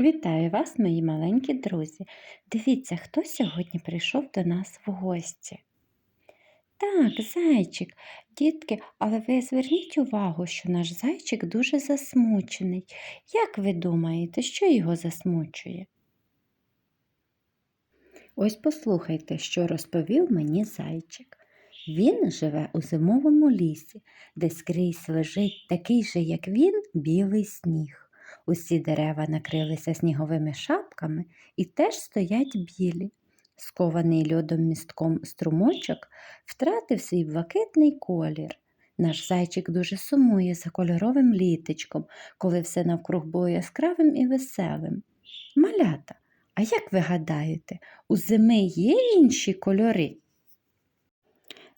Вітаю вас, мої маленькі друзі. Дивіться, хто сьогодні прийшов до нас в гості. Так, зайчик, дітки, але ви зверніть увагу, що наш зайчик дуже засмучений. Як ви думаєте, що його засмучує? Ось послухайте, що розповів мені зайчик. Він живе у зимовому лісі, де скрізь лежить такий же, як він, білий сніг. Усі дерева накрилися сніговими шапками і теж стоять білі. Скований льодом містком струмочок втратив свій блакитний колір. Наш зайчик дуже сумує за кольоровим літочком, коли все навкруг було яскравим і веселим. Малята, а як ви гадаєте, у зими є інші кольори?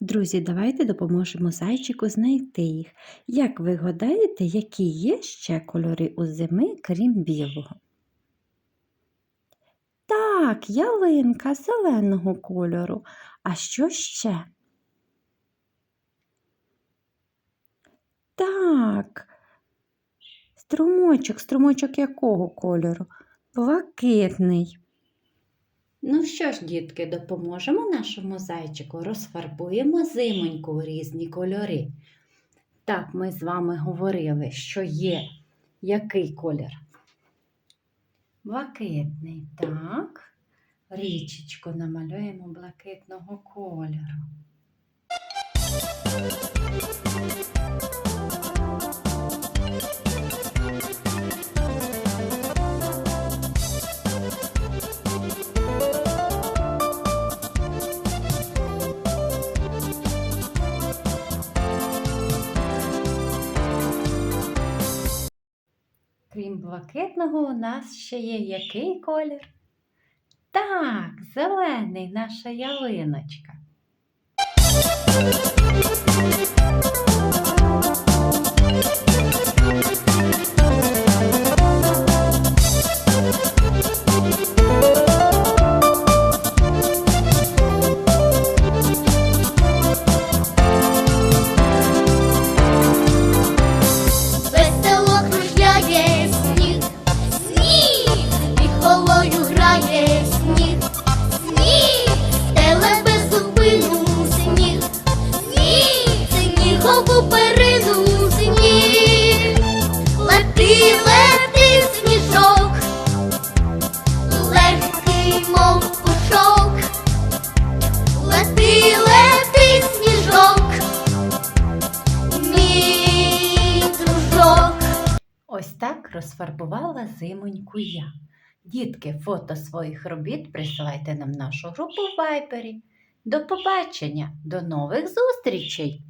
Друзі, давайте допоможемо зайчику знайти їх. Як ви гадаєте, які є ще кольори у зими, крім білого? Так, ялинка зеленого кольору. А що ще? Так, струмочок, струмочок якого кольору? Блакитний. Ну що ж, дітки, допоможемо нашому зайчику, розфарбуємо зимоньку у різні кольори. Так, ми з вами говорили, що є який колір? Блакитний, так. Річечку намалюємо блакитного кольору. Блакитного, у нас ще є який колір? Так, зелений наша ялиночка. Розфарбувала зимоньку я. Дітки, фото своїх робіт присилайте нам нашу групу в Вайбері. До побачення, до нових зустрічей!